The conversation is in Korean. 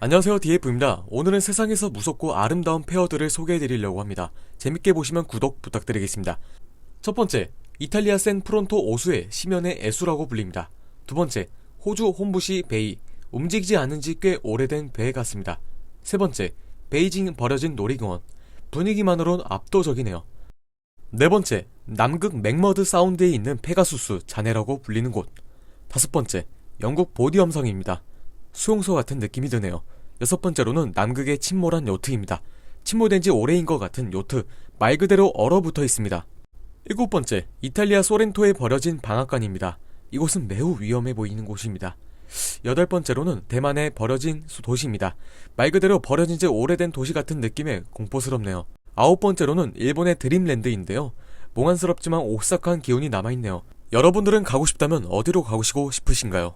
안녕하세요 DF입니다. 오늘은 세상에서 무섭고 아름다운 페어들을 소개해드리려고 합니다. 재밌게 보시면 구독 부탁드리겠습니다. 첫 번째, 이탈리아 샌 프론토 오수의 심연의 애수라고 불립니다. 두 번째, 호주 홈부시 베이, 움직이지 않은 지 꽤 오래된 배 같습니다. 세 번째, 베이징 버려진 놀이공원, 분위기만으로는 압도적이네요. 네 번째, 남극 맥머드 사운드에 있는 페가수스 자네라고 불리는 곳. 다섯 번째, 영국 보디 함성입니다. 수용소 같은 느낌이 드네요. 여섯 번째로는 남극의 침몰한 요트입니다. 침몰된 지 오래인 것 같은 요트, 말 그대로 얼어붙어 있습니다. 일곱 번째, 이탈리아 소렌토에 버려진 방앗간입니다. 이곳은 매우 위험해 보이는 곳입니다. 여덟 번째로는 대만의 버려진 수- 도시입니다. 말 그대로 버려진 지 오래된 도시 같은 느낌에 공포스럽네요. 아홉 번째로는 일본의 드림랜드인데요. 몽환스럽지만 오싹한 기운이 남아있네요. 여러분들은 가고 싶다면 어디로 가고 싶으신가요?